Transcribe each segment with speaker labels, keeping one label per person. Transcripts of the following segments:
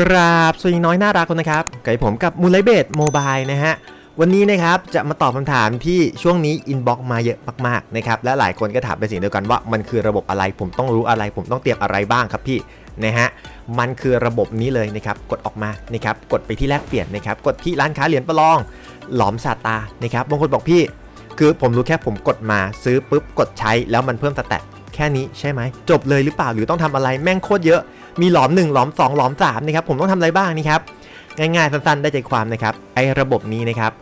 Speaker 1: กราบสวัสดีน้อยน่ารักคนนะครับกับผมกับมูลไลเบดโมบายนะฮะ วันนี้นะครับจะมาตอบคำถามที่ช่วงนี้อินบ็อกมาเยอะมากๆนะครับและหลายคนก็ถามเป็นเสียงเดียวกันว่ามันคือระบบอะไร ผมต้องรู้อะไร ผมต้องเตรียมอะไรบ้างครับพี่นะฮะมันคือระบบนี้เลยนะครับกดออกมานะครับกดไปที่แลกเปลี่ยนนะครับกดที่ร้านค้าเหรียญประลอง หลอมซาตานะครับบางคนบอกพี่ คือผมรู้แค่ผมกดมาซื้อปุ๊บกดใช้แล้วมันเพิ่มสแตทแค่นี้ใช่ไหมจบเลยหรือเปล่าหรือต้องทำอะไรแม่งโคตรเยอะ มีหลอม 1 หลอม 2 หลอม3นะครับผมต้องทำอะไรบ้างนี่ครับง่ายๆสั้นๆได้ใจความนะครับไอ้ระบบนี้นะครับ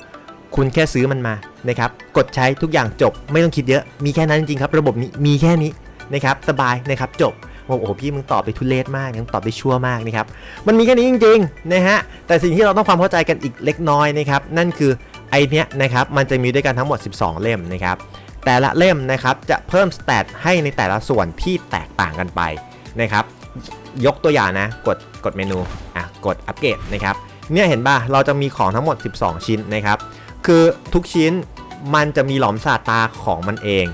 Speaker 1: คุณแค่ซื้อมันมานะครับกดใช้ทุกอย่างจบไม่ต้องคิดเยอะ มีแค่นั้นจริงครับ ระบบนี้มีแค่นี้นะครับสบายนะครับจบโอ้โหพี่มึงตอบไปทุเลศมากมึงตอบไปชั่วมากนะครับมันมีแค่นี้จริงๆนะฮะแต่สิ่งที่เราต้องความเข้าใจกันอีกเล็กน้อยนะครับนั่นคือไอเนี้ยนะครับมันจะมีด้วยกันทั้งหมด 12 เล่มนะครับแต่ละเล่มนะครับจะเพิ่มสเตตให้ในแต่ละส่วนที่แตกต่างกันไปนะครับ ยกตัวอย่างนะ กดกดเมนูอะกดอัปเกรดนะครับเนี่ยเห็นป่ะเราจะมีของทั้งหมด 12 ชิ้นนะครับ คือทุกชิ้นมันจะมีหลอมสาตาของมันเอง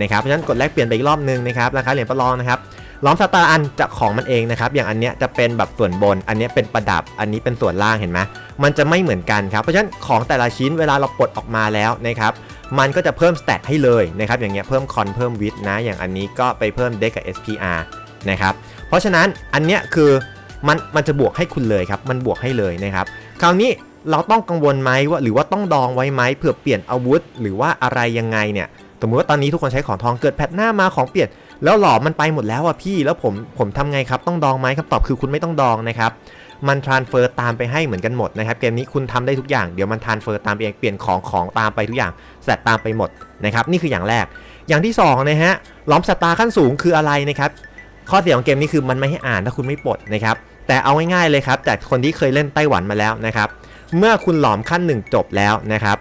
Speaker 1: นะครับเพราะฉะนั้นกดแลกเปลี่ยนไปอีกรอบนึงนะครับราคาเหรียญประลองนะครับหลอมสาตาอันจะของมันเองนะครับ อย่างอันเนี้ยจะเป็นแบบส่วนบน อันเนี้ยเป็นประดับ อันนี้เป็นส่วนล่างเห็นไหมมันจะไม่เหมือนกันครับ เพราะฉะนั้นของแต่ละชิ้นเวลาเราปลดออกมาแล้วนะครับ มันก็จะเพิ่มสเตตให้เลยนะครับ อย่างเงี้ยเพิ่มคอนเพิ่มวิดนะ อย่างอันนี้ก็ไปเพิ่มเด็กกับ SPR นะครับ เพราะฉะนั้นอันเนี้ยคือมันมันจะบวกให้คุณเลยครับ มันบวกให้เลยนะครับ คราวนี้เราต้องกังวลไหมว่าหรือว่าต้องดองไว้ไหมเผื่อเปลี่ยนอาวุธ หรือว่าอะไรยังไงเนี่ยสมมติว่าตอนนี้ทุกคนใช้ของทองเกิดแพทหน้ามาของเปลี่ยน แล้วหลอมมันไปหมดแล้วอะพี่แล้วผมผมทำไงครับต้องดองไหมคำตอบคือคุณไม่ต้องดองนะครับมันทรานเฟอร์ตามไปให้เหมือนกันหมดนะครับเกมนี้คุณทำได้ทุกอย่างเดี๋ยวมันทรานเฟอร์ตามไปเองเปลี่ยนของของตามไปทุกอย่างแสตตามไปหมดนะครับนี่คืออย่างแรก อย่างที่สองนะฮะล้อมสตาร์ขั้นสูงคืออะไรนะครับ ข้อเสียของเกมนี้คือมันไม่ให้อ่านถ้าคุณไม่ปลดนะครับ แต่เอาง่ายๆเลยครับ จากคนที่เคยเล่นไต้หวันมาแล้วนะครับ เมื่อคุณหลอมขั้นหนึ่งจบแล้วนะครับ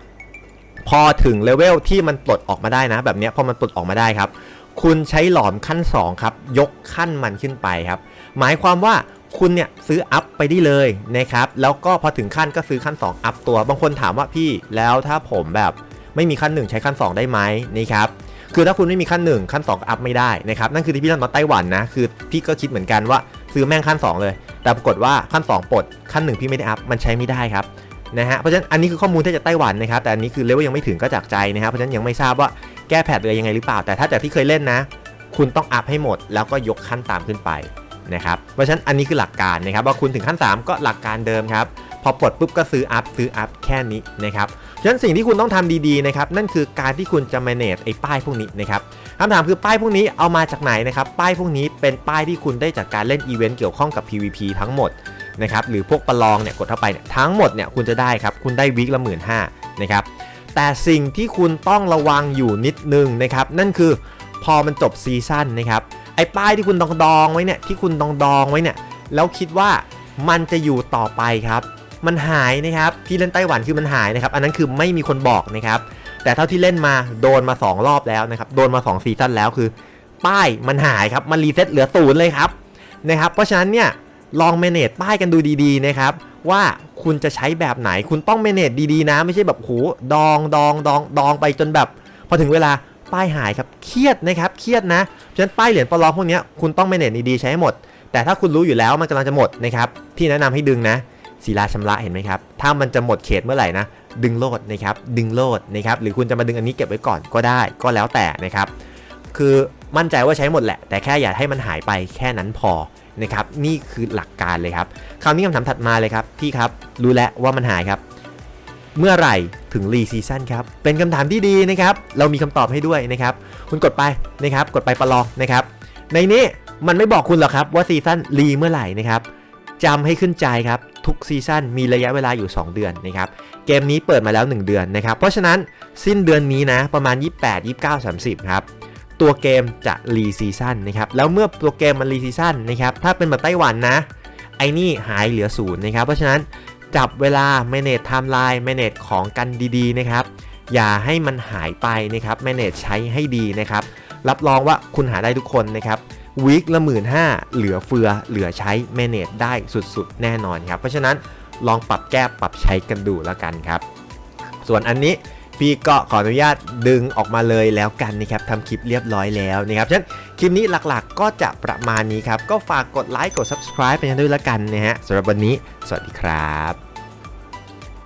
Speaker 1: พอถึงเลเวลที่มันปลดออกมาได้นะ แบบนี้พอมันปลดออกมาได้ครับ คุณใช้หลอมขั้นสองครับ ยกขั้นมันขึ้นไปครับ หมายความว่าคุณเนี่ยซื้ออัพไปได้เลยนะครับ แล้วก็พอถึงขั้นก็ซื้อขั้น 2 อัพตัว บางคนถามว่าพี่แล้วถ้าผมแบบไม่มีขั้น 1 ใช้ขั้น 2 ได้ไหมนี่ครับ คือถ้าคุณไม่มีขั้น1ขั้น2อัพไม่ได้นะครับนั่นคือที่พี่เล่นมาไต้หวันนะคือพี่ก็คิดเหมือนกันว่าซื้อแม่งขั้น 2 เลย แต่ปรากฏว่าขั้น 2ปลดขั้น1พี่ไม่ได้อัพมันใช้ไม่ได้ครับนะฮะเพราะฉะนั้นอันนี้คือข้อมูลที่จากไต้หวันนะครับแต่อันนี้คือเลเวลยังไม่ถึงก็จากใจนะครับเพราะฉะนั้นยังไม่ทราบว่าแก้แพทเลยยังไงหรือเปล่า แต่ถ้าจากที่เคยเล่นนะ คุณต้องอัพให้หมด แล้วก็ยกขั้นตามขึ้นไปนะครับเพราะฉะนั้นอันนี้คือหลักการนะครับว่าคุณถึงขั้น 3 ก็หลักการเดิมครับ อปลดปุ๊บก็ซื้ออัพซื้ออัพแค่นี้นะครับฉะนั้นสิ่งที่คุณต้องทำดีๆนะครับนั่นคือการที่คุณจะ manage ไอ้ป้ายพวกนี้นะครับคำถามคือป้ายพวกนี้เอามาจากไหนนะครับป้ายพวกนี้เป็นป้ายที่คุณได้จากการเล่นอีเวนต์เกี่ยวข้องกับ PVP ทั้งหมดนะครับหรือพวกประลองเนี่ยกดเข้าไปเนี่ยทั้งหมดเนี่ยคุณจะได้ครับคุณได้วิกละหมื่นห้านะครับแต่สิ่งที่คุณต้องระวังอยู่นิดนึงนะครับนั่นคือพอมันจบซีซั่นนะครับไอ้ป้ายที่คุณดองดองไว้เนี่ยที่คุณดองดองไว้เนี่ยแล้วคิดว่ามันจะอยู่ต่อไปครับ มันหายนะครับพี่เล่นไต้หวันคือมันหายนะครับ อันนั้นคือไม่มีคนบอกนะครับ แต่เท่าที่เล่นมาโดนมา 2 รอบแล้วนะครับ โดนมา 2 ซีซั่นแล้วคือ ป้ายมันหายครับ มันรีเซ็ตเหลือศูนย์เลยครับนะครับ เพราะฉะนั้นเนี่ยลองเมเนจป้ายกันดูดีๆนะครับ ว่าคุณจะใช้แบบไหนคุณต้องเมเนจดีๆนะ ไม่ใช่แบบโหดองดองดองดองไปจนแบบ พอถึงเวลาป้ายหายครับเครียดนะครับเครียดนะเพราะฉะนั้นป้ายเหรียญปลอมพวกนี้คุณต้องเมเนจดีๆใช้ให้หมด แต่ถ้าคุณรู้อยู่แล้วมันกำลังจะหมดนะครับพี่แนะนำให้ดึงนะ ศิลาชำระเห็นไหมครับ ถ้ามันจะหมดเขตเมื่อไหร่นะ ดึงโลดนะครับ ดึงโลดนะครับ หรือคุณจะมาดึงอันนี้เก็บไว้ก่อนก็ได้ ก็แล้วแต่นะครับ คือมั่นใจว่าใช้หมดแหละ แต่แค่อย่าให้มันหายไปแค่นั้นพอนะครับ นี่คือหลักการเลยครับ คราวนี้คำถามถัดมาเลยครับ พี่ครับ รู้แล้วว่ามันหายครับ เมื่อไหร่ถึงรีซีซั่นครับ เป็นคำถามที่ดีนะครับ เรามีคำตอบให้ด้วยนะครับ คุณกดไปนะครับ กดไปประลองนะครับ ในนี้มันไม่บอกคุณหรอกครับว่าซีซั่นรีเมื่อไหร่นะครับจำให้ขึ้นใจครับ ทุกซีซั่นมีระยะเวลาอยู่ 2 เดือนนะครับเกมนี้เปิดมาแล้ว 1 เดือนนะครับเพราะฉะนั้นสิ้นเดือนนี้นะประมาณ 28 29 30ครับตัวเกมจะรีซีซั่นนะครับแล้วเมื่อตัวเกมมันรีซีซั่นนะครับถ้าเป็นแบบไต้หวันนะไอ้นี่หายเหลือศูนย์นะครับเพราะฉะนั้นจับเวลา manage timeline manage ของกันดีๆนะครับอย่าให้มันหายไปนะครับ manage ใช้ให้ดีนะครับรับรองว่าคุณหาได้ทุกคนนะครับ วีคละหมื่นห้าเหลือเฟือเหลือใช้ manage ได้สุดๆ แน่นอนครับ เพราะฉะนั้นลองปรับแก้ปรับใช้กันดูแล้วกันครับ ส่วนอันนี้พี่ก็ขออนุญาตดึงออกมาเลยแล้วกันนะครับทำคลิปเรียบร้อยแล้วนะครับฉะนั้นคลิปนี้หลักๆก็จะประมาณนี้ครับ ก็ฝากกดไลค์กด subscribe ไปกันด้วยละกันนะฮะสำหรับวันนี้ สวัสดีครับ